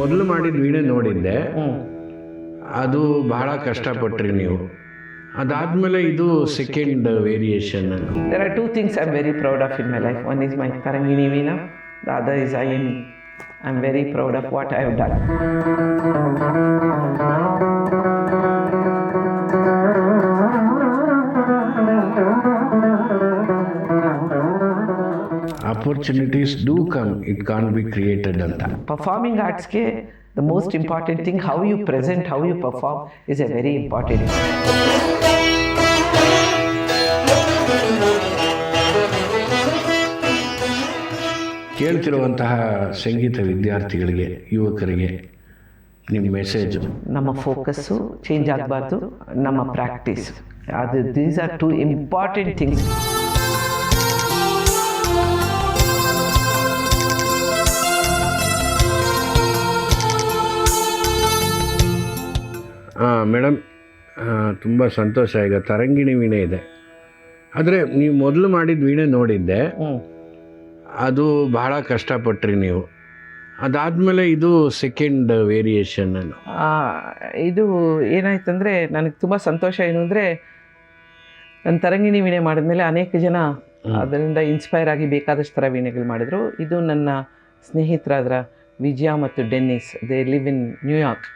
ಮೊದಲು ಮಾಡಿದ ವೀಣೆ ನೋಡಿದ್ದೆ. ಅದು ಬಹಳ ಕಷ್ಟಪಟ್ರಿ ನೀವು. ಅದಾದ್ಮೇಲೆ ಇದು second variation there are two things I am very proud of in my life one is my Tarangini Veena the other is I in I am very proud of what I have done opportunities do come it can be created ಅಂತ performing ಆರ್ಟ್ಸ್ಗೆ the most important thing how you present how you perform is a very important. ಕೇಳ್ತಿರುವಂತಹ ಸಂಗೀತ ವಿದ್ಯಾರ್ಥಿಗಳಿಗೆ ಯುವಕರಿಗೆ ನಿಮ್ಮ message ನಮ್ಮ focus change ಆಗಬಾರ್ದು ನಮ್ಮ practice ಅದು these are two important things madam ತುಂಬ ಸಂತೋಷ. ಈಗ ತರಂಗಿಣಿ ವೀಣೆ ಇದೆ. ಆದರೆ ನೀವು ಮೊದಲು ಮಾಡಿದ ವೀಣೆ ನೋಡಿದ್ದೆ. ಅದು ಬಹಳ ಕಷ್ಟಪಟ್ರಿ ನೀವು. ಅದಾದಮೇಲೆ ಇದು ಸೆಕೆಂಡ್ ವೇರಿಯೇಷನ್ ಇದು ಏನಾಯ್ತಂದರೆ ನನಗೆ ತುಂಬ ಸಂತೋಷ ಏನು ಅಂದರೆ ನನ್ನ ತರಂಗಿಣಿ ವೀಣೆ ಮಾಡಿದ್ಮೇಲೆ ಅನೇಕ ಜನ ಅದರಿಂದ ಇನ್ಸ್ಪೈರ್ ಆಗಿ ಬೇಕಾದಷ್ಟು ಥರ ವೀಣೆಗಳು ಮಾಡಿದರು. ಇದು ನನ್ನ ಸ್ನೇಹಿತರಾದ್ರ ವಿಜಯ ಮತ್ತು Dennis. They live in New York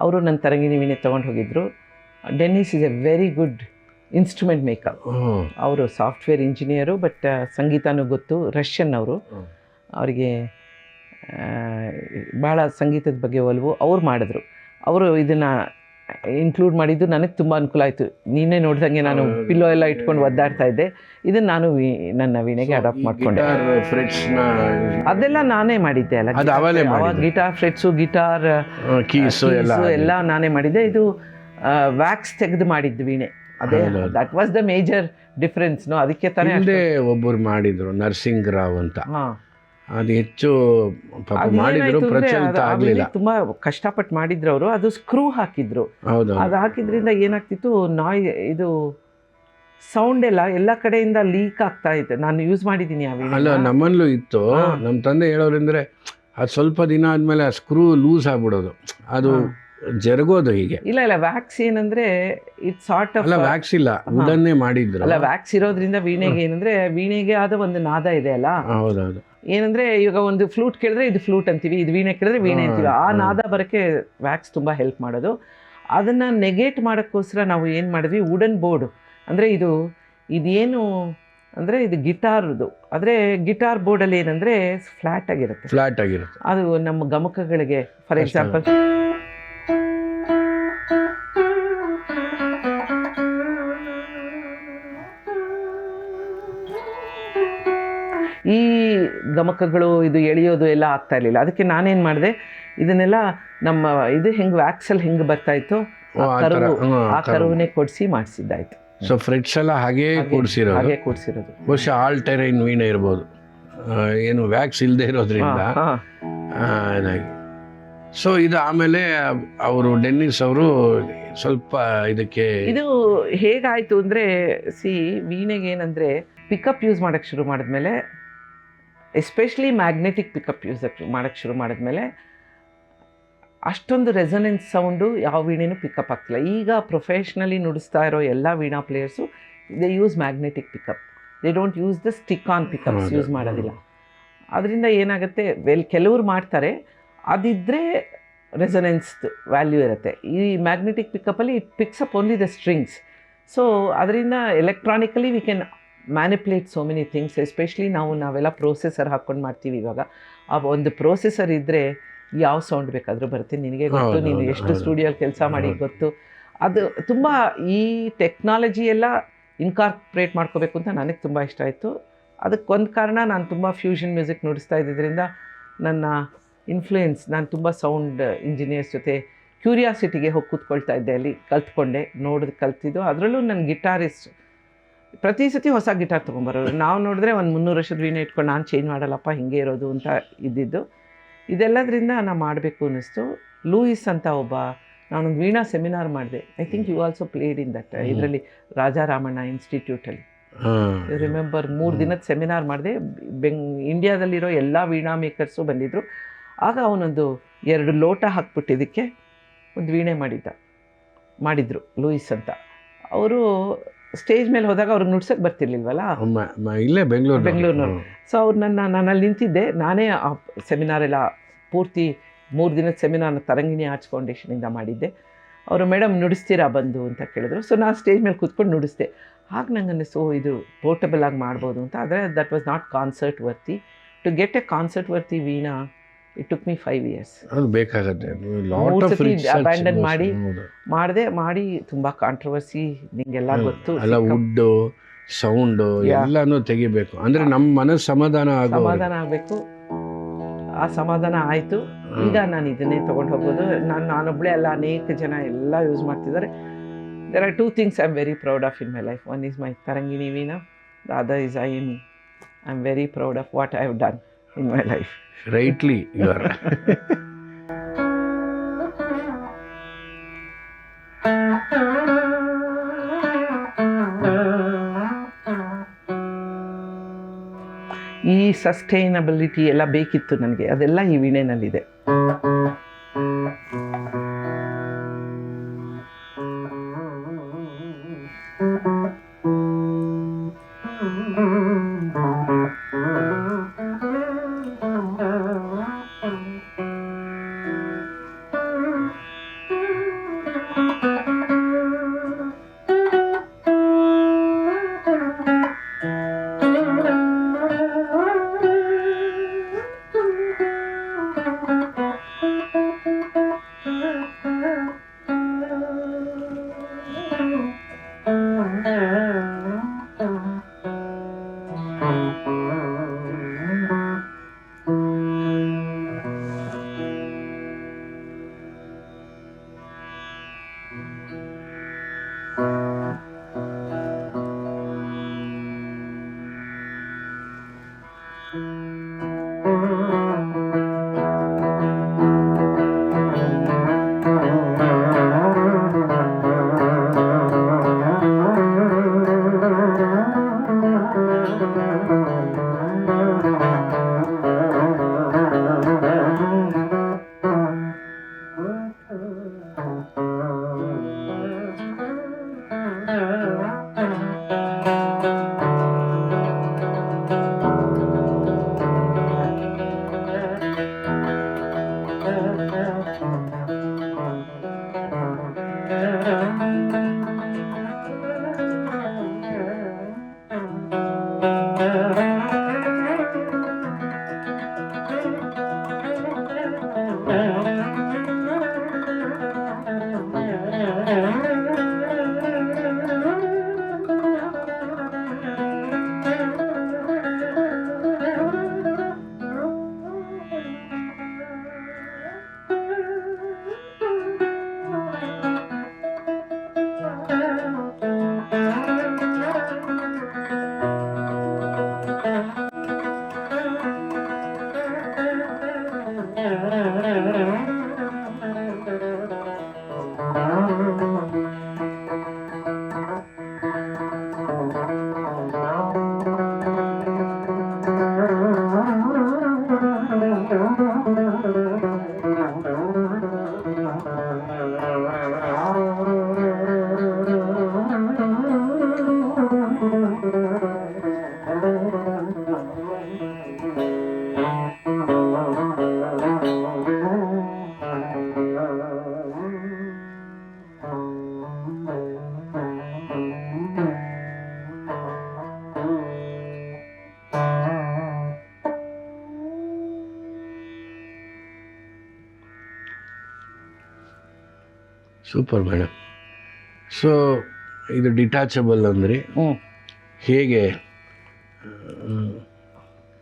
ಅವರು ನನ್ನ ತರಂಗಿಣಿ ವೀಣೆ ತೊಗೊಂಡು ಹೋಗಿದ್ದರು Dennis is a very good instrument maker ಅವರು ಸಾಫ್ಟ್ವೇರ್ ಇಂಜಿನಿಯರು ಬಟ್ ಸಂಗೀತನೂ ಗೊತ್ತು ರಷ್ಯನ್ ಅವರು. ಅವರಿಗೆ ಭಾಳ ಸಂಗೀತದ ಬಗ್ಗೆ ಒಲವು. ಅವ್ರು ಮಾಡಿದ್ರು. ಅವರು ಇದನ್ನು ಇನ್ಕ್ಲೂಡ್ ಮಾಡಿದ್ದು ನನಗೆ ತುಂಬ ಅನುಕೂಲ ಆಯಿತು. ನೀನೇ ನೋಡ್ದಂಗೆ ನಾನು ಪಿಲ್ಲೋ ಎಲ್ಲ ಇಟ್ಕೊಂಡು ಒದ್ದಾಡ್ತಾ ಇದ್ದೆ. ಇದನ್ನು ನಾನು ನನ್ನ ವೀಣೆಗೆ ಅಡಾಪ್ಟ್ ಮಾಡಿಕೊಂಡೆ. ಫ್ರೆಟ್ಸ್ನ ಅದೆಲ್ಲ ನಾನೇ ಮಾಡಿದ್ದೆ ಅಲ್ಲ ಅವಾಗ ಗಿಟಾರ್ ಫ್ರೆಟ್ಸು ಗಿಟಾರ್ ಕೀಸು ಎಲ್ಲ ನಾನೇ ಮಾಡಿದ್ದೆ. ಇದು ವ್ಯಾಕ್ಸ್ ತೆಗೆದು ಮಾಡಿದ್ದು ವೀಣೆ. ಅದೇ. ದಟ್ ವಾಸ್ ದ ಮೇಜರ್ ಡಿಫ್ರೆನ್ಸ್ನು ಅದಕ್ಕೆ ತಾನೇ ಒಬ್ಬರು ಮಾಡಿದ್ರು ನರ್ಸಿಂಗ್ ರಾವ್ ಅಂತ. ಅದು ಹೆಚ್ಚು ಮಾಡಿದ್ರು ಪ್ರಚಲಿತ ಆಗಲಿಲ್ಲ. ತುಂಬಾ ಕಷ್ಟಪಟ್ಟು ಮಾಡಿದ್ರು ಅವರು. ಅದು ಸ್ಕ್ರೂ ಹಾಕಿದ್ರು. ಹೌದು ಅದು ಹಾಕಿದ್ರಿಂದ ಏನಾಗ್ತಿತ್ತು ನಾಯ್ ಇದು ಸೌಂಡ್ ಎಲ್ಲ ಎಲ್ಲ ಕಡೆಯಿಂದ ಲೀಕ್ ಆಗ್ತಾ ಇತ್ತು. ನಾನು ಯೂಸ್ ಮಾಡಿದ್ದೀನಿ ಅಲ್ಲ. ನಮ್ಮಲ್ಲೂ ಇತ್ತು. ನಮ್ಮ ತಂದೆ ಹೇಳೋರೆಂದರೆ ಅದು ಸ್ವಲ್ಪ ದಿನ ಆದಮೇಲೆ ಆ ಸ್ಕ್ರೂ ಲೂಸ್ ಆಗ್ಬಿಡೋದು. ಅದು ಜರುಗೋದು ಹೀಗೆ. ಇಲ್ಲ ಇಲ್ಲ ವ್ಯಾಕ್ಸ್ ಏನಂದ್ರೆ ಇಟ್ ಸಾರ್ಟ್ ಅಲ್ಲ ವ್ಯಾಕ್ಸ್ ಇಲ್ಲ. ಉಡನ್ನೇ ಮಾಡಿದ್ರು. ಅಲ್ಲ ವ್ಯಾಕ್ಸ್ ಇರೋದ್ರಿಂದ ವೀಣೆಗೆ ಏನಂದ್ರೆ ವೀಣೆಗೆ ಆದ ಒಂದು ನಾದ ಇದೆ ಅಲ್ಲ? ಹೌದೌದು. ಏನಂದ್ರೆ ಈಗ ಒಂದು ಫ್ಲೂಟ್ ಕೇಳಿದ್ರೆ ಇದು ಫ್ಲೂಟ್ ಅಂತೀವಿ ಇದು ವೀಣೆ ಕೇಳಿದ್ರೆ ವೀಣೆ ಅಂತೀವಿ. ಆ. ನಾದ ಬರೋಕ್ಕೆ ವ್ಯಾಕ್ಸ್ ತುಂಬ ಹೆಲ್ಪ್ ಮಾಡೋದು. ಅದನ್ನು ನೆಗೆಟ್ ಮಾಡೋಕ್ಕೋಸ್ಕರ ನಾವು ಏನು ಮಾಡಿದ್ವಿ? ವುಡನ್ ಬೋರ್ಡು ಅಂದರೆ ಇದು ಇದೇನು ಅಂದರೆ ಇದು ಗಿಟಾರ್ದು. ಆದರೆ ಗಿಟಾರ್ ಬೋರ್ಡಲ್ಲಿ ಏನಂದರೆ ಫ್ಲ್ಯಾಟ್ ಆಗಿರುತ್ತೆ. ಫ್ಲಾಟ್ ಆಗಿರುತ್ತೆ. ಅದು ನಮ್ಮ ಗಮಕಗಳಿಗೆ ಫಾರ್ ಎಕ್ಸಾಂಪಲ್ ಗಮಕಗಳು ಇದು ಎಳೆಯೋದು ಎಲ್ಲ ಆಗ್ತಾ ಇರಲಿಲ್ಲ. ಅದಕ್ಕೆ ನಾನೇನು ಮಾಡಿದೆ ಇದನ್ನೆಲ್ಲ ನಮ್ಮ ಇದು ಹೆಂಗೆ ವ್ಯಾಕ್ಸಲ್ಲಿ ಹೆಂಗೆ ಬರ್ತಾ ಇತ್ತು ಆ. ಕರುವನ್ನೇ ಕೊಡಿಸಿ ಮಾಡಿಸಿದ್ದಾಯ್ತು. ಸೊ ಫ್ರಿಡ್ಜ್ ಎಲ್ಲ ಹಾಗೆ ಕೂಡಿಸಿರೋದು? ಹಾಗೆ ಕೂಡಿಸಿರೋದು. ಬಹುಶಃ ಆಲ್ ಟೆರೈನ್ ವೀಣೆ ಇರ್ಬೋದು. ಏನು ವ್ಯಾಕ್ಸ್ ಇಲ್ಲದೆ ಇರೋದ್ರಿಂದ? ಸೊ ಇದು ಆಮೇಲೆ ಅವರು ಡೆನ್ನಿಸ್ ಅವರು ಸ್ವಲ್ಪ ಇದಕ್ಕೆ ಇದು ಹೇಗಾಯಿತು ಅಂದರೆ ಸಿ ವೀಣೆಗೆ ಏನಂದರೆ ಪಿಕಪ್ ಯೂಸ್ ಮಾಡೋಕ್ಕೆ ಶುರು ಮಾಡಿದ್ಮೇಲೆ ಎಸ್ಪೆಷಲಿ ಮ್ಯಾಗ್ನೆಟಿಕ್ ಪಿಕಪ್ ಯೂಸ್ ಮಾಡೋಕ್ಕೆ ಶುರು ಮಾಡಿದ್ಮೇಲೆ ಅಷ್ಟೊಂದು ರೆಸನೆನ್ಸ್ ಸೌಂಡು ಯಾವ ವೀಣೆನೂ ಪಿಕಪ್ ಆಗ್ತಿಲ್ಲ. ಈಗ ಪ್ರೊಫೆಷ್ನಲಿ ನುಡಿಸ್ತಾ ಇರೋ ಎಲ್ಲ Veena players they use magnetic pickup they don't use the stick on pickups use ಮಾಡೋದಿಲ್ಲ. ಅದರಿಂದ ಏನಾಗುತ್ತೆ ವೆಲ್ ಕೆಲವರು ಮಾಡ್ತಾರೆ ಅದಿದ್ದರೆ ರೆಸನೆನ್ಸ್ ವ್ಯಾಲ್ಯೂ ಇರುತ್ತೆ. ಈ magnetic ಪಿಕಪ್ಪಲ್ಲಿ it picks up only the strings so ಅದರಿಂದ electronically we can manipulate so many things especially ನಾವು ನಾವೆಲ್ಲ ಪ್ರೊಸೆಸರ್ ಹಾಕ್ಕೊಂಡು ಮಾಡ್ತೀವಿ ಇವಾಗ. ಆ ಒಂದು ಪ್ರೊಸೆಸರ್ ಇದ್ದರೆ ಯಾವ ಸೌಂಡ್ ಬೇಕಾದರೂ ಬರುತ್ತೆ. ನಿನಗೆ ಗೊತ್ತು ನೀನು ಎಷ್ಟು. ಸ್ಟುಡಿಯೋಲಿ ಕೆಲಸ ಮಾಡಿ. ಗೊತ್ತು. ಅದು ತುಂಬ ಈ ಟೆಕ್ನಾಲಜಿ ಎಲ್ಲ ಇನ್ಕಾರ್ಪೊರೇಟ್ ಮಾಡ್ಕೋಬೇಕು ಅಂತ ನನಗೆ ತುಂಬ ಇಷ್ಟ ಆಯಿತು. ಅದಕ್ಕೊಂದು ಕಾರಣ ನಾನು ತುಂಬ ಫ್ಯೂಷನ್ ಮ್ಯೂಸಿಕ್ ನುಡಿಸ್ತಾ ಇದ್ದಿದ್ದರಿಂದ ನನ್ನ ಇನ್ಫ್ಲೂಯೆನ್ಸ್ ನಾನು ತುಂಬ ಸೌಂಡ್ ಇಂಜಿನಿಯರ್ಸ್ ಜೊತೆ ಕ್ಯೂರಿಯಾಸಿಟಿಗೆ ಹೋಗಿ ಕೂತ್ಕೊಳ್ತಾ ಇದ್ದೆ ಅಲ್ಲಿ ಕಲ್ತ್ಕೊಂಡೆ ನೋಡಿದ್ ಕಲ್ತಿದ್ದು. ಅದರಲ್ಲೂ ನನ್ನ ಗಿಟಾರಿಸ್ಟ್ ಪ್ರತಿ ಸತಿ ಹೊಸ ಗಿಟಾರ್ ತೊಗೊಂಬರೋರು. ನಾವು ನೋಡಿದ್ರೆ ಒಂದು ಮುನ್ನೂರು ವರ್ಷದ ವೀಣೆ ಇಟ್ಕೊಂಡು ನಾನು ಚೇಂಜ್ ಮಾಡಲ್ಲಪ್ಪ ಹಿಂಗೆ ಇರೋದು ಅಂತ ಇದ್ದಿದ್ದು. ಇದೆಲ್ಲದರಿಂದ ನಾನು ಮಾಡಬೇಕು ಅನ್ನಿಸ್ತು. ಲೂಯಿಸ್ ಅಂತ ಒಬ್ಬ ನಾನು ವೀಣಾ ಸೆಮಿನಾರ್ ಮಾಡಿದೆ. I think you also played in that ಇದರಲ್ಲಿ ರಾಜಾರಾಮಣ್ಣ ಇನ್ಸ್ಟಿಟ್ಯೂಟಲ್ಲಿ ರಿಮೆಂಬರ್ ಮೂರು ದಿನದ ಸೆಮಿನಾರ್ ಮಾಡಿದೆ. ಬೆಂಗ್ ಇಂಡಿಯಾದಲ್ಲಿರೋ ಎಲ್ಲ ವೀಣಾ ಮೇಕರ್ಸು ಬಂದಿದ್ದರು ಆಗ ಅವನೊಂದು ಎರಡು ಲೋಟ ಹಾಕ್ಬಿಟ್ಟಿದ್ದಕ್ಕೆ ಒಂದು ವೀಣೆ ಮಾಡಿದ್ದ ಮಾಡಿದರು ಲೂಯಿಸ್ ಅಂತ. ಅವರು ಸ್ಟೇಜ್ ಮೇಲೆ ಹೋದಾಗ ಅವ್ರಿಗೆ ನುಡ್ಸಕ್ಕೆ ಬರ್ತಿರ್ಲಿಲ್ವಲ್ಲ? ಇಲ್ಲೇ ಬೆಂಗಳೂರು ಬೆಂಗಳೂರಿನವ್ರು. ಸೊ ಅವ್ರು ನನ್ನ ನಾನು ಅಲ್ಲಿ ನಿಂತಿದ್ದೆ. ನಾನೇ ಆ ಸೆಮಿನಾರ್ ಎಲ್ಲ ಪೂರ್ತಿ ಮೂರು ದಿನದ ಸೆಮಿನಾರ್ನ ತರಂಗಿಣಿ ಆರ್ಟ್ಸ್ ಫೌಂಡೇಶನಿಂದ ಮಾಡಿದ್ದೆ. ಅವರು ಮೇಡಮ್ ನುಡಿಸ್ತೀರಾ ಬಂದು? ಅಂತ ಕೇಳಿದ್ರು. ಸೊ ನಾನು ಸ್ಟೇಜ್ ಮೇಲೆ ಕೂತ್ಕೊಂಡು ನುಡಿಸ್ದೆ. ಆಗ ನಂಗೆ ಅನ್ನಿಸ್ತು ಇದು ಪೋರ್ಟಬಲ್ ಆಗಿ ಮಾಡ್ಬೋದು ಅಂತ. ಆದರೆ that was not concert worthy to get a concert worthy veena it took me five years ಅದು ಬೇಕಾಗತ್ತೆ. ಸತಿ abandon ಮಾಡಿ ಮಾಡಿದೆ ಮಾಡಿ ತುಂಬ ಕಾಂಟ್ರವರ್ಸಿ ನಿಮಗೆಲ್ಲ ಗೊತ್ತು ಅಲ್ಲ ವುಡ್ಡು ವುಡ್ ಸೌಂಡು. ಎಲ್ಲಾನು ತೆಗಿಬೇಕು. ಅಂದ್ರೆ ನಮ್ಮ ಮನಸ್ ಸಮಾಧಾನ ಆಗೋ ಸಮಾಧಾನ ಆಗಬೇಕು. ಆ ಸಮಾಧಾನ ಆಯಿತು. ಈಗ ನಾನು ಇದನ್ನೇ ತೊಗೊಂಡು ಹೋಗ್ಬೋದು ನಾನು ನಾನೊಬ್ಬಳೇ ಅಲ್ಲ ಅನೇಕ ಜನ ಎಲ್ಲ ಯೂಸ್ ಮಾಡ್ತಿದ್ದಾರೆ. There are two things I am very proud of in my life one is my Tarangini veena the other is I am I am very proud of what I have done my life rightly you are ಈ sustainability ಎಲ್ಲ ಬೇಕಿತ್ತು ನನಗೆ. ಅದೆಲ್ಲ ಈ ವೀಣೆನಲ್ಲಿದೆ. Música super madam so ಇದು detachable ಅಂದರೆ ಹ್ಞೂ ಹೇಗೆ?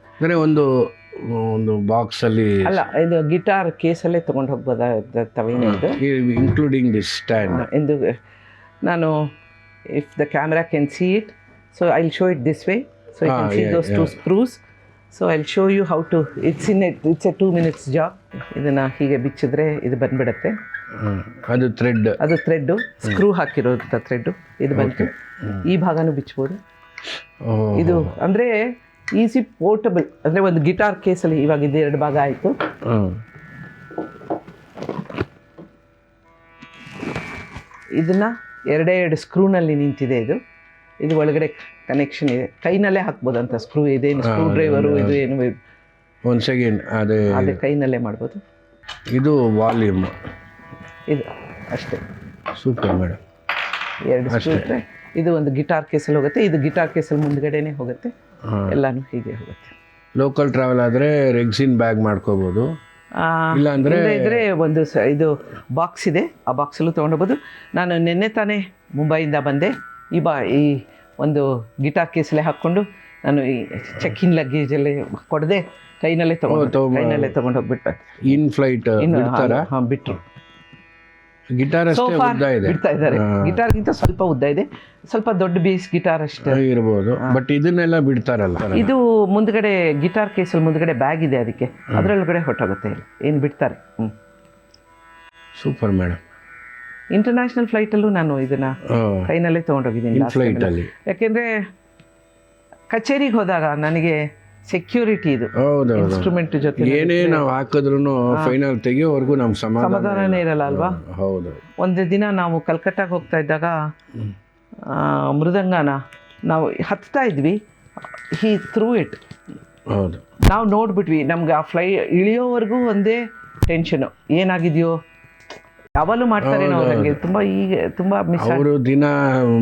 ಅಂದರೆ ಒಂದು ಒಂದು ಬಾಕ್ಸಲ್ಲಿ ಅಲ್ಲ ಇದು ಗಿಟಾರ್ ಕೇಸಲ್ಲೇ ತೊಗೊಂಡು ಹೋಗ್ಬೋದ? ತವೆ ಇದು ಇನ್ಕ್ಲೂಡಿಂಗ್ ದಿಸ್ ಸ್ಟ್ಯಾಂಡ್ ಎಂದು ನಾನು if the camera can see it so I show it this way so can see those two. Screws so I show you how to it's in it it's a two minutes job ಇದನ್ನು ಹೀಗೆ ಬಿಚ್ಚಿದ್ರೆ ಇದು ಬಂದ್ಬಿಡುತ್ತೆ. ಅದು thread ಅದು thread screw ಹಾಕಿರೋಂಥ thread ಇದು ಬಂತು. ಈ ಭಾಗನೂ ಬಿಚ್ಬೋದು. ಇದು ಅಂದ್ರೆ ಈಸಿ ಪೋರ್ಟಬಲ್ ಅಂದರೆ ಒಂದು ಗಿಟಾರ್ ಕೇಸಲ್ಲಿ ಇವಾಗ ಇದು ಎರಡು ಭಾಗ ಆಯಿತು. ಇದನ್ನ ಎರಡೇ ಎರಡು ಸ್ಕ್ರೂನಲ್ಲಿ ನಿಂತಿದೆ ಇದು. ಇದು ಒಳಗಡೆ ಕನೆಕ್ಷನ್ ಇದೆ. ಕೈನಲ್ಲೇ ಹಾಕ್ಬೋದಂತ ಸ್ಕ್ರೂ ಇದೇನು ಸ್ಕ್ರೂ ಡ್ರೈವರು ಇದು ಏನು ಒಂದು ಸೆಕೆಂಡ್ ಅದೇ ಅದೇ ಕೈನಲ್ಲೇ ಮಾಡ್ಬೋದು. ಇದು ವಾಲ್ಯೂಮ್ ಇದು ಅಷ್ಟೇ. ಸೂಪರ್ ಮೇಡಮ್ ಎರಡು ಇಟ್ಟರೆ ಇದು ಒಂದು ಗಿಟಾರ್ ಕೇಸಲ್ಲಿ ಹೋಗುತ್ತೆ. ಇದು ಗಿಟಾರ್ ಕೇಸಲ್ಲಿ ಮುಂದ್ಗಡೆನೆ ಹೋಗುತ್ತೆ. ಎಲ್ಲಾನು ಹೀಗೆ ಹೋಗುತ್ತೆ. ಲೋಕಲ್ ಟ್ರಾವೆಲ್ ಆದರೆ ರೆಗ್ಸಿನ್ ಬ್ಯಾಗ್ ಮಾಡ್ಕೋಬೋದು. ಆ, ಇಲ್ಲ ಅಂದರೆ ಇದ್ರೆ ಒಂದು ಸ ಇದು ಬಾಕ್ಸ್ ಇದೆ. ಆ ಬಾಕ್ಸಲ್ಲೂ ತೊಗೊಂಡೋಗ್ಬೋದು. ನಾನು ನಿನ್ನೆ ತಾನೇ ಮುಂಬೈಯಿಂದ ಬಂದೆ. ಈ ಬಾ ಈ ಒಂದು ಗಿಟಾರ್ ಕೇಸಲ್ಲೇ ಹಾಕ್ಕೊಂಡು ನಾನು ಈ ಚೆಕ್ಕಿನ್ ಲಗೇಜಲ್ಲೇ ಕೊಡದೆ. ಕೈನಲ್ಲೇ ತಗೊಂಡು ಕೈನಲ್ಲೇ ತೊಗೊಂಡು ಹೋಗ್ಬಿಟ್ಟು ಇನ್ ಫ್ಲೈಟ್ ಹಾಂ ಬಿಟ್ಟರು ಗಿಟಾರ್ ಸೊ ಅಷ್ಟೇ ಉದ್ದ ಇದೆ. ಬಿಡ್ತಾ ಇದ್ದಾರೆ. ಗಿಟಾರ್ಗಿಂತ ಸ್ವಲ್ಪ ಉದ್ದ ಇದೆ. ಸ್ವಲ್ಪ ದೊಡ್ಡ ಬೇಸ್ ಗಿಟಾರ್ ಅಷ್ಟೇ. ಇರ್ಬೋದು ಬಟ್ ಇದನ್ನೆಲ್ಲ ಬಿಡ್ತಾರಲ್ಲ. ಇದು ಮುಂದ್ಗಡೆ ಗಿಟಾರ್ ಕೇಸಲ್ಲಿ ಮುಂದ್ಗಡೆ ಬ್ಯಾಗ್ ಇದೆ ಅದಕ್ಕೆ. ಅದರೊಳಗಡೆ ಹೊಟ್ಟೋಗುತ್ತೆ ಏನು ಬಿಡ್ತಾರೆ? ಹ್ಞೂ ಸೂಪರ್ ಮೇಡಮ್ ಇಂಟರ್ನ್ಯಾಷನಲ್ ಫ್ಲೈಟಲ್ಲೂ ನಾನು ಇದನ್ನ ಕೈನಲ್ಲೇ ತೊಗೊಂಡೋಗಿದ್ದೀನಿ ಯಾಕೆಂದರೆ ಕಚೇರಿಗೆ ಹೋದಾಗ ನನಗೆ ಸೆಕ್ಯೂರಿಟಿ ಇದು ಹೌದು ಇನ್ಸ್ಟ್ರೂಮೆಂಟ್ ಜೊತೆ ಏನೇ ನಾವು ಹಾಕಿದ್ರು ಫೈನಲ್ ತೆಗಿಯೋವರೆಗೂ ನಮ್ಗೆ ಸಮಾಧಾನ ಸಮಾಧಾನನೇ ಇರಲ್ಲ ಅಲ್ವಾ? ಹೌದು ಒಂದು ದಿನ ನಾವು ಕಲ್ಕಟ್ಟಾಗೆ ಹೋಗ್ತಾ ಇದ್ದಾಗ ಮೃದಂಗನ ನಾವು ಹತ್ತಾ ಇದ್ವಿ. ಹಿ ಥ್ರೂ ಇಟ್ ಹೌದು. ನಾವು ನೋಡ್ಬಿಟ್ವಿ ನಮ್ಗೆ ಆ ಫ್ಲೈ ಇಳಿಯೋವರೆಗೂ ಒಂದೇ ಟೆನ್ಷನು ಏನಾಗಿದೆಯೋ? ಯಾವಾಗಲೂ ಮಾಡ್ತಾರೆ ನಾವು ನನಗೆ ತುಂಬ ಈಗ ತುಂಬ ಮಿಸ್ ಅವರು ದಿನ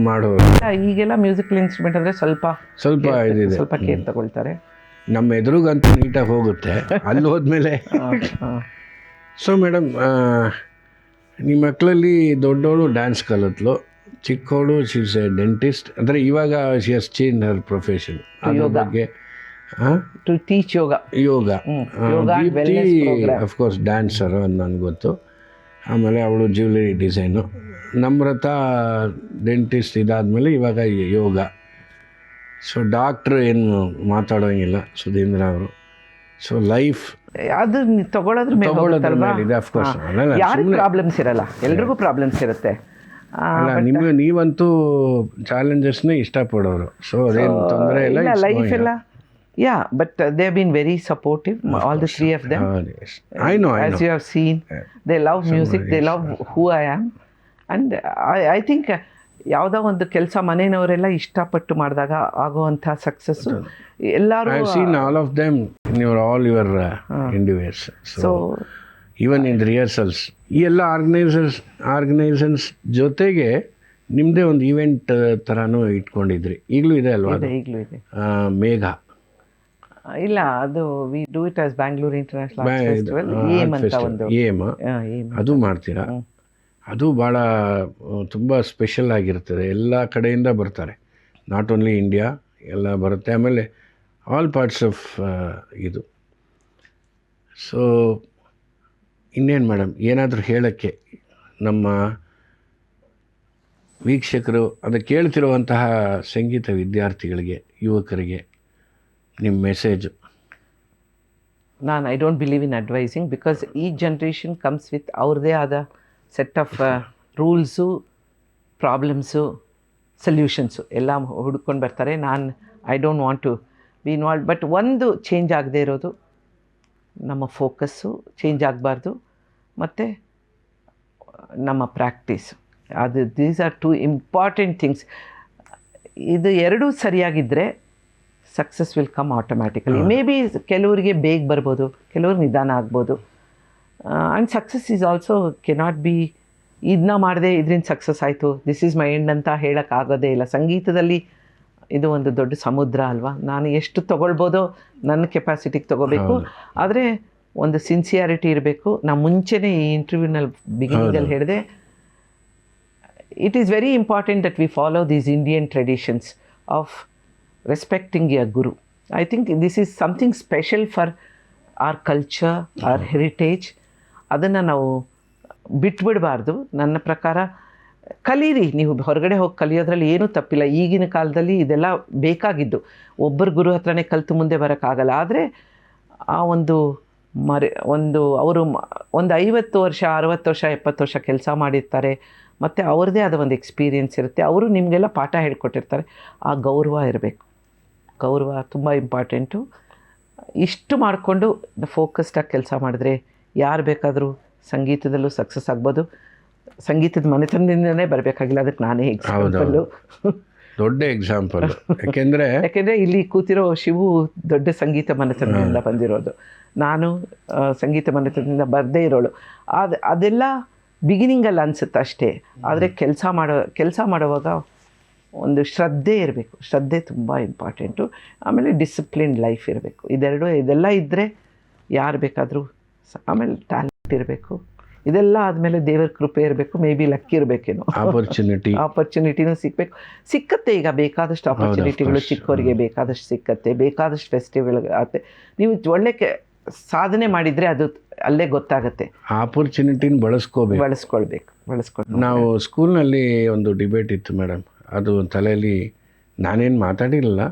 ಮಾಡೋರು ಈಗೆಲ್ಲ ಮ್ಯೂಸಿಕಲ್ ಇನ್ಸ್ಟ್ರೂಮೆಂಟ್ ಅಂದರೆ ಸ್ವಲ್ಪ ಸ್ವಲ್ಪ ಸ್ವಲ್ಪ ಕೇರ್ ತಗೊಳ್ತಾರೆ. ನಮ್ಮ ಎದುರುಗಂತೂ ನೀಟಾಗಿ ಹೋಗುತ್ತೆ. ಅಲ್ಲಿ ಹೋದ್ಮೇಲೆ ಸೊ ಮೇಡಮ್ ನಿಮ್ಮ ಮಕ್ಕಳಲ್ಲಿ ದೊಡ್ಡವಳು ಡ್ಯಾನ್ಸ್ ಕಲಿತ್ಲು ಚಿಕ್ಕವಳು ಶೀಸ್ ಎ ಡೆಂಟಿಸ್ಟ್ ಅಂದರೆ ಇವಾಗ she has change her profession ಅದ್ರ ಬಗ್ಗೆ to teach yoga. Yoga. Of course dancer ಅಂತ ನನಗೆ ಗೊತ್ತು. ಆಮೇಲೆ ಅವಳು ಜ್ಯುವೆಲರಿ ಡಿಸೈನು ನಮ್ರತ ಡೆಂಟಿಸ್ಟ್ ಇದಾದಮೇಲೆ ಇವಾಗ ಯೋಗ. ಸೊ ಡಾಕ್ಟ್ರ್ ಏನು ಮಾತಾಡೋಂಗಿಲ್ಲ ಸುಧೀಂದ್ರ ಅವರು. ಸೊ ಲೈಫ್ ಅದು ತಗೊಳ್ಳೋದ್ರ ಮೇಲೆ ಯಾರಿಗೂ. ಪ್ರಾಬ್ಲಮ್ಸ್ ಇರಲ್ಲ ಎಲ್ರಿಗೂ ಪ್ರಾಬ್ಲಮ್ಸ್ ಇರುತ್ತೆ ನಿಮಗೆ ನೀವಂತೂ ಚಾಲೆಂಜಸ್ನೇ ಇಷ್ಟಪಡೋರು. ಸೊ ಅದೇನು ತೊಂದರೆ ಇಲ್ಲ ಲೈಫ್ ಎಲ್ಲ yeah but they been very supportive all the three of them I know as you have seen they love music they love who I am and I I am. ಯಾವುದೋ ಒಂದು ಕೆಲಸ ಮನೆಯವರೆಲ್ಲ ಇಷ್ಟಪಟ್ಟು ಮಾಡಿದಾಗ ಆಗುವಂಥ ಸಕ್ಸಸ್ಸು ಎಲ್ಲರೂ seen all of them your all your uh. So, so even in rehearsals ಈ ಎಲ್ಲ ಆರ್ಗನೈಸರ್ಸ್ ಆರ್ಗನೈಸೇಷನ್ಸ್ ಜೊತೆಗೆ ನಿಮ್ಮದೇ ಒಂದು ಈವೆಂಟ್ ಥರನೂ ಇಟ್ಕೊಂಡಿದ್ರಿ. ಈಗಲೂ ಇದೆ ಅಲ್ವಾ ಈಗಲೂ ಇದೆ. ಮೇಘ. ಇಲ್ಲ ಅದು we do it as Bangalore international festival aim ಅಂತ ಒಂದು ಏಮ್ ಅದು ಮಾಡ್ತೀರಾ? ಅದು ಭಾಳ ತುಂಬ ಸ್ಪೆಷಲ್ ಆಗಿರ್ತದೆ ಎಲ್ಲ ಕಡೆಯಿಂದ ಬರ್ತಾರೆ. ನಾಟ್ ಓನ್ಲಿ ಇಂಡಿಯಾ ಎಲ್ಲ ಬರುತ್ತೆ. ಆಮೇಲೆ ಆಲ್ ಪಾರ್ಟ್ಸ್ ಆಫ್ ಇದು. ಸೊ ಇನ್ನೇನು ಮೇಡಮ್ ಏನಾದರೂ ಹೇಳೋಕ್ಕೆ ನಮ್ಮ ವೀಕ್ಷಕರು ಅದು ಕೇಳ್ತಿರುವಂತಹ ಸಂಗೀತ ವಿದ್ಯಾರ್ಥಿಗಳಿಗೆ, ಯುವಕರಿಗೆ ನಿಮ್ಮ ಮೆಸೇಜು ನಾನು I don't believe in advising because ಈ ಜನ್ರೇಷನ್ ಕಮ್ಸ್ ವಿತ್ ಅವ್ರದ್ದೇ ಆದ set of rules problems solutions ಎಲ್ಲ ಹುಡ್ಕೊಂಡು ಬರ್ತಾರೆ. ನಾನು I don't want to be involve but ಒಂದು ಚೇಂಜ್ ಆಗದೆ ಇರೋದು ನಮ್ಮ ಫೋಕಸ್ಸು ಚೇಂಜ್ ಆಗಬಾರ್ದು. ಮತ್ತು ನಮ್ಮ ಪ್ರಾಕ್ಟೀಸ್ ಅದು these are two important things ಇದು ಎರಡೂ ಸರಿಯಾಗಿದ್ದರೆ success will come automatically may be ಕೆಲವರಿಗೆ ಬೇಗ ಬರ್ಬೋದು ಕೆಲವ್ರಿಗೆ ನಿಧಾನ ಆಗ್ಬೋದು. And success is also cannot be ಇದನ್ನ ಮಾಡಿದೆ ಇದರಿಂದ ಸಕ್ಸಸ್ ಆಯಿತು. ದಿಸ್ ಈಸ್ ಮೈ ಎಂಡ್ ಅಂತ ಹೇಳೋಕ್ಕಾಗೋದೇ ಇಲ್ಲ. ಸಂಗೀತದಲ್ಲಿ ಇದು ಒಂದು ದೊಡ್ಡ ಸಮುದ್ರ ಅಲ್ವಾ? ನಾನು ಎಷ್ಟು ತೊಗೊಳ್ಬೋದೋ ನನ್ನ ಕೆಪಾಸಿಟಿಗೆ ತೊಗೋಬೇಕು. ಆದರೆ ಒಂದು ಸಿನ್ಸಿಯಾರಿಟಿ ಇರಬೇಕು. ನಾ ಮುಂಚೆನೇ ಈ ಇಂಟರ್ವ್ಯೂನಲ್ಲಿ ಬಿಗಿನಿಂಗಲ್ಲಿ ಹೇಳಿದೆ. It is very important that we follow these Indian traditions of respecting your guru I think this is something special for our culture our heritage. ಅದನ್ನು ನಾವು ಬಿಟ್ಬಿಡಬಾರ್ದು. ನನ್ನ ಪ್ರಕಾರ ಕಲೀರಿ, ನೀವು ಹೊರಗಡೆ ಹೋಗಿ ಕಲಿಯೋದ್ರಲ್ಲಿ ಏನೂ ತಪ್ಪಿಲ್ಲ. ಈಗಿನ ಕಾಲದಲ್ಲಿ ಇದೆಲ್ಲ ಬೇಕಾಗಿದ್ದು. ಒಬ್ಬರು ಗುರು ಹತ್ರನೇ ಕಲಿತು ಮುಂದೆ ಬರೋಕ್ಕಾಗಲ್ಲ. ಆದರೆ ಆ ಒಂದು ಮರೆ, ಒಂದು ಅವರು ಒಂದು ಐವತ್ತು ವರ್ಷ, ಅರವತ್ತು ವರ್ಷ, ಎಪ್ಪತ್ತು ವರ್ಷ ಕೆಲಸ ಮಾಡಿರ್ತಾರೆ. ಮತ್ತು ಅವ್ರದ್ದೇ ಆದ ಒಂದು ಎಕ್ಸ್ಪೀರಿಯೆನ್ಸ್ ಇರುತ್ತೆ. ಅವರು ನಿಮಗೆಲ್ಲ ಪಾಠ ಹೇಳ್ಕೊಟ್ಟಿರ್ತಾರೆ. ಆ ಗೌರವ ಇರಬೇಕು. ಗೌರವ ತುಂಬ ಇಂಪಾರ್ಟೆಂಟು ಇಷ್ಟು ಮಾಡಿಕೊಂಡು ಫೋಕಸ್ಡಾಗಿ ಕೆಲಸ ಮಾಡಿದ್ರೆ ಯಾರು ಬೇಕಾದರೂ ಸಂಗೀತದಲ್ಲೂ ಸಕ್ಸಸ್ ಆಗ್ಬೋದು. ಸಂಗೀತದ ಮನೆತನದಿಂದನೇ ಬರಬೇಕಾಗಿಲ್ಲ ಅದಕ್ಕೆ ನಾನೇ ಎಕ್ಸಾಂಪಲ್ಲು ದೊಡ್ಡ ಎಕ್ಸಾಂಪಲ್ ಯಾಕೆಂದರೆ ಯಾಕೆಂದರೆ ಇಲ್ಲಿ ಕೂತಿರೋ ಶಿವು ದೊಡ್ಡ ಸಂಗೀತ ಮನೆತನದಿಂದ ಬಂದಿರೋದು. ನಾನು ಸಂಗೀತ ಮನೆತನದಿಂದ ಬರದೇ ಇರೋಳು. ಅದು ಅದೆಲ್ಲ ಬಿಗಿನಿಂಗಲ್ಲಿ ಅನಿಸುತ್ತೆ ಅಷ್ಟೇ. ಆದರೆ ಕೆಲಸ ಮಾಡೋ ಕೆಲಸ ಮಾಡುವಾಗ ಒಂದು ಶ್ರದ್ಧೆ ಇರಬೇಕು. ಶ್ರದ್ಧೆ ತುಂಬ ಇಂಪಾರ್ಟೆಂಟು ಆಮೇಲೆ ಡಿಸಿಪ್ಲಿನ್ ಲೈಫ್ ಇರಬೇಕು. ಇದೆರಡು ಇದೆಲ್ಲ ಇದ್ದರೆ ಯಾರು ಬೇಕಾದರೂ ಆಮೇಲೆ ಟ್ಯಾಲೆಂಟ್ ಇರಬೇಕು. ಇದೆಲ್ಲ ಆದಮೇಲೆ ದೇವರ ಕೃಪೆ ಇರಬೇಕು ಮೇ ಬಿ ಲಕ್ಕಿ ಇರಬೇಕೇನೋ. ಆಪರ್ಚುನಿಟಿ ಆಪರ್ಚುನಿಟಿನೂ ಸಿಗಬೇಕು. ಸಿಕ್ಕತ್ತೆ ಈಗ ಬೇಕಾದಷ್ಟು ಆಪರ್ಚುನಿಟಿಗಳು. ಚಿಕ್ಕವರಿಗೆ ಬೇಕಾದಷ್ಟು ಸಿಕ್ಕತ್ತೆ ಬೇಕಾದಷ್ಟು ಫೆಸ್ಟಿವಲ್ ಆಗುತ್ತೆ. ನೀವು ಒಳ್ಳೆ ಕೆ ಸಾಧನೆ ಮಾಡಿದರೆ ಅದು ಅಲ್ಲೇ ಗೊತ್ತಾಗುತ್ತೆ. ಆಪರ್ಚುನಿಟಿನ ಬಳಸ್ಕೋಬೇಕು. ಬಳಸ್ಕೊಳ್ಬೇಕು ಬಳಸ್ಕೊಂಡು ನಾವು ಸ್ಕೂಲ್ನಲ್ಲಿ ಒಂದು ಡಿಬೇಟ್ ಇತ್ತು ಮೇಡಮ್ ಅದು ತಲೆಯಲ್ಲಿ ನಾನೇನು ಮಾತಾಡಿರಲಿಲ್ಲ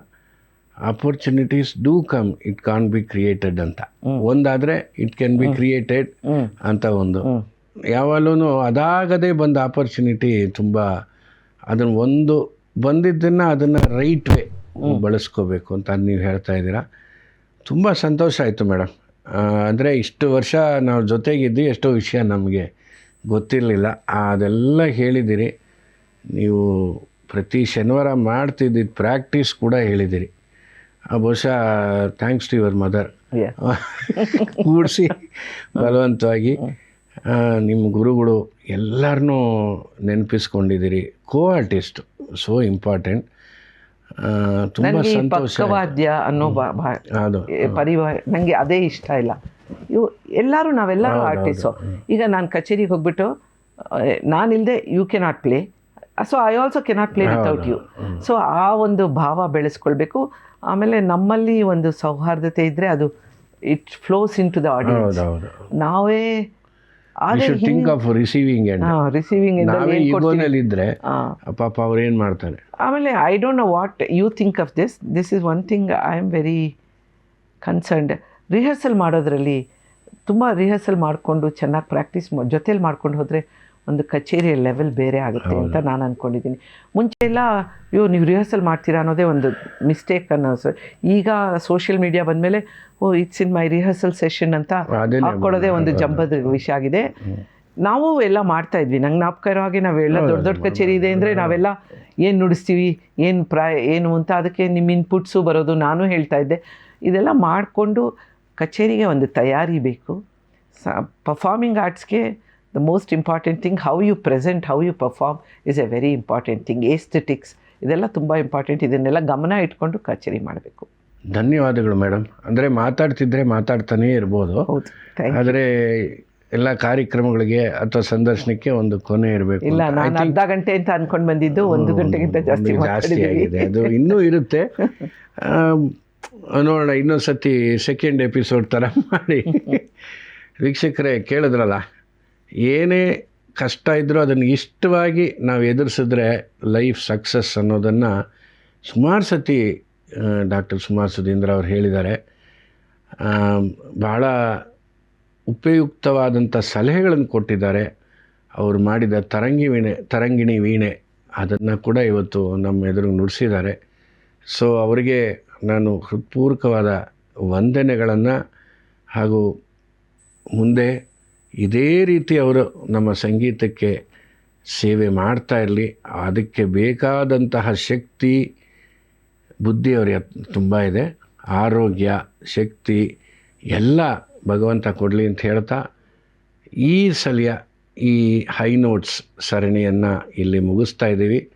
opportunities do come it can be created ಅಂತ. ಒಂದಾದರೆ ಇಟ್ ಕ್ಯಾನ್ ಬಿ ಕ್ರಿಯೇಟೆಡ್ ಅಂತ ಒಂದು. ಯಾವಾಗಲೂ ಅದಾಗದೇ ಬಂದ ಆಪರ್ಚುನಿಟಿ ತುಂಬ ಅದನ್ನು ಒಂದು ಬಂದಿದ್ದನ್ನು ಅದನ್ನು ರೈಟ್ ವೇ ಬಳಸ್ಕೋಬೇಕು ಅಂತ ನೀವು ಹೇಳ್ತಾ ಇದ್ದೀರಾ. ತುಂಬ ಸಂತೋಷ ಆಯಿತು ಮೇಡಮ್ ಅಂದರೆ ಇಷ್ಟು ವರ್ಷ ನಾವು ಜೊತೆಗಿದ್ದು ಎಷ್ಟೋ ವಿಷಯ ನಮಗೆ ಗೊತ್ತಿರಲಿಲ್ಲ. ಅದೆಲ್ಲ ಹೇಳಿದ್ದೀರಿ ನೀವು ಪ್ರತಿ ಶನಿವಾರ ಮಾಡ್ತಿದ್ದಿದ್ದು ಪ್ರಾಕ್ಟೀಸ್ ಕೂಡ ಹೇಳಿದ್ದೀರಿ ಬಹುಶಃ ಥ್ಯಾಂಕ್ಸ್ ಟು ಯುವರ್ ಮದರ್. ಕೂಡಿಸಿ ಬಲವಂತವಾಗಿ ನಿಮ್ಮ ಗುರುಗಳು ಎಲ್ಲರನ್ನೂ ನೆನಪಿಸ್ಕೊಂಡಿದ್ದೀರಿ. ಕೋ ಆರ್ಟಿಸ್ಟ್ ಸೋ ಇಂಪಾರ್ಟೆಂಟ್ ತುಂಬ ಸಂತೋಷ ಪಕ್ಕವಾದ್ಯ ಅನ್ನೋ ಅದು ಪರಿವಾರ ನನಗೆ ಅದೇ ಇಷ್ಟ ಇಲ್ಲ. ಇವು ಎಲ್ಲರೂ ನಾವೆಲ್ಲರೂ ಆರ್ಟಿಸ್ಟು ಈಗ ನಾನು ಕಚೇರಿಗೆ ಹೋಗ್ಬಿಟ್ಟು ನಾನಿಲ್ಲದೆ you cannot play so I also cannot play without you so ಆ ಒಂದು ಭಾವ ಬೆಳೆಸ್ಕೊಳ್ಬೇಕು. ಆಮೇಲೆ ನಮ್ಮಲ್ಲಿ ಒಂದು ಸೌಹಾರ್ದತೆ ಇದ್ದರೆ ಅದು it flows in to the audience ನಾವೇ think of receiving end receiving ಪಾಪ ಅವ್ರು ಏನು ಮಾಡ್ತಾರೆ? ಆಮೇಲೆ I don't know what you think of this this is one thing I am very concerned rehearsal ಮಾಡೋದ್ರಲ್ಲಿ ತುಂಬ ರಿಹರ್ಸಲ್ ಮಾಡಿಕೊಂಡು ಚೆನ್ನಾಗಿ ಪ್ರಾಕ್ಟೀಸ್ ಜೊತೇಲಿ ಮಾಡ್ಕೊಂಡು ಹೋದರೆ ಒಂದು ಕಚೇರಿಯ ಲೆವೆಲ್ ಬೇರೆ ಆಗುತ್ತೆ ಅಂತ ನಾನು ಅಂದ್ಕೊಂಡಿದ್ದೀನಿ ಮುಂಚೆ ಎಲ್ಲ ಅಯ್ಯೋ ನೀವು ರಿಹರ್ಸಲ್ ಮಾಡ್ತೀರಾ ಅನ್ನೋದೇ ಒಂದು ಮಿಸ್ಟೇಕ್ ಅನ್ನೋ ಈಗ ಸೋಷಿಯಲ್ ಮೀಡಿಯಾ ಬಂದಮೇಲೆ ಓ it's in my rehearsal session ಅಂತ ಹಾಕ್ಕೊಳ್ಳೋದೇ ಒಂದು ಜಂಬದ ವಿಷಯ ಆಗಿದೆ. ನಾವು ಎಲ್ಲ ಮಾಡ್ತಾ ಇದ್ವಿ. ನಂಗೆ ಜ್ಞಾಪಕ ಇರೋ ಹಾಗೆ ನಾವೆಲ್ಲ ದೊಡ್ಡ ದೊಡ್ಡ ಕಚೇರಿ ಇದೆ ಅಂದರೆ ನಾವೆಲ್ಲ ಏನು ನುಡಿಸ್ತೀವಿ ಏನು ಪ್ರಾಯ ಏನು ಅಂತ ಅದಕ್ಕೆ ನಿಮ್ಮ ಇನ್ಪುಟ್ಸು ಬರೋದು ನಾನು ಹೇಳ್ತಾ ಇದ್ದೆ. ಇದೆಲ್ಲ ಮಾಡಿಕೊಂಡು ಕಚೇರಿಗೆ ಒಂದು ತಯಾರಿ ಬೇಕು. ಸ ಪರ್ಫಾರ್ಮಿಂಗ್ ಆರ್ಟ್ಸ್ಗೆ the most important thing how you present how you perform is a very important thing aesthetics ಇದೆಲ್ಲ ತುಂಬ ಇಂಪಾರ್ಟೆಂಟ್ ಇದನ್ನೆಲ್ಲ ಗಮನ ಇಟ್ಕೊಂಡು ಕಚೇರಿ ಮಾಡಬೇಕು. ಧನ್ಯವಾದಗಳು ಮೇಡಮ್ ಅಂದರೆ ಮಾತಾಡ್ತಿದ್ರೆ ಮಾತಾಡ್ತಾನೇ ಇರ್ಬೋದು. ಆದರೆ ಎಲ್ಲ ಕಾರ್ಯಕ್ರಮಗಳಿಗೆ ಅಥವಾ ಸಂದರ್ಶನಕ್ಕೆ ಒಂದು ಕೊನೆ ಇರಬೇಕು ಇಲ್ಲ ನಾನು ಅರ್ಧ ಗಂಟೆ ಅಂತ ಅನ್ಕೊಂಡು ಬಂದಿದ್ದು ಒಂದು ಗಂಟೆಗಿಂತ ಜಾಸ್ತಿ ಜಾಸ್ತಿ ಆಗಿದೆ. ಅದು ಇನ್ನೂ ಇರುತ್ತೆ. ನೋಡೋಣ ಇನ್ನೊಂದು ಸತಿ ಸೆಕೆಂಡ್ ಎಪಿಸೋಡ್ ಥರ ಮಾಡಿ. ವೀಕ್ಷಕರೇ ಕೇಳಿದ್ರಲ್ಲ? ಏನೇ ಕಷ್ಟ ಇದ್ದರೂ ಅದನ್ನು ಇಷ್ಟವಾಗಿ ನಾವು ಎದುರಿಸಿದ್ರೆ ಲೈಫ್ ಸಕ್ಸಸ್ ಅನ್ನೋದನ್ನು ಸುಮಾರು ಸತಿ ಡಾಕ್ಟರ್ ಸುಮಾರ್ ಸುಧೀಂದ್ರ ಅವರು ಹೇಳಿದ್ದಾರೆ. ಭಾಳ ಉಪಯುಕ್ತವಾದಂಥ ಸಲಹೆಗಳನ್ನು ಕೊಟ್ಟಿದ್ದಾರೆ. ಅವರು ಮಾಡಿದ ತರಂಗಿ ವೀಣೆ, ತರಂಗಿಣಿ ವೀಣೆ ಅದನ್ನು ಕೂಡ ಇವತ್ತು ನಮ್ಮ ಎದುರು ನುಡಿಸಿದ್ದಾರೆ. ಸೊ, ಅವರಿಗೆ ನಾನು ಹೃತ್ಪೂರ್ವಕವಾದ ವಂದನೆಗಳನ್ನು ಹಾಗೂ ಮುಂದೆ ಇದೇ ರೀತಿ ಅವರು ನಮ್ಮ ಸಂಗೀತಕ್ಕೆ ಸೇವೆ ಮಾಡ್ತಾ ಇರಲಿ. ಅದಕ್ಕೆ ಬೇಕಾದಂತಹ ಶಕ್ತಿ, ಬುದ್ಧಿ ಅವರಿಗೆ ತುಂಬ ಇದೆ. ಆರೋಗ್ಯ, ಶಕ್ತಿ ಎಲ್ಲ ಭಗವಂತ ಕೊಡಲಿ ಅಂತ ಹೇಳ್ತಾ ಈ ಸಲಿಯ ಈ ಹೈ ನೋಟ್ಸ್ ಸರಣಿಯನ್ನು ಇಲ್ಲಿ ಮುಗಿಸ್ತಾ ಇದ್ದೀವಿ.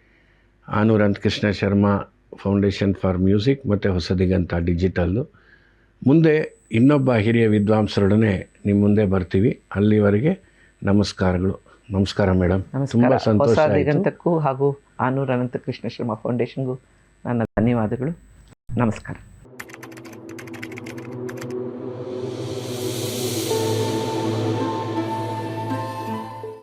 Anoor Krishna Sharma foundation for music ಮತ್ತು ಹೊಸದಿಗಂತ ಡಿಜಿಟಲ್ಲು. ಮುಂದೆ ಇನ್ನೊಬ್ಬ ಹಿರಿಯ ವಿದ್ವಾಂಸರೊಡನೆ ನಿಮ್ಮ ಮುಂದೆ ಬರ್ತೀವಿ. ಅಲ್ಲಿವರೆಗೆ ನಮಸ್ಕಾರಗಳು. ನಮಸ್ಕಾರ ಮೇಡಮ್ ತುಂಬ ಸಂತೋಷ ದಿಗಂತಕ್ಕೂ ಹಾಗೂ ಆನೂರ್ ಅನಂತ ಕೃಷ್ಣ ಶರ್ಮಾ ಫೌಂಡೇಶನ್ಗೂ ನನ್ನ ಧನ್ಯವಾದಗಳು. ನಮಸ್ಕಾರ.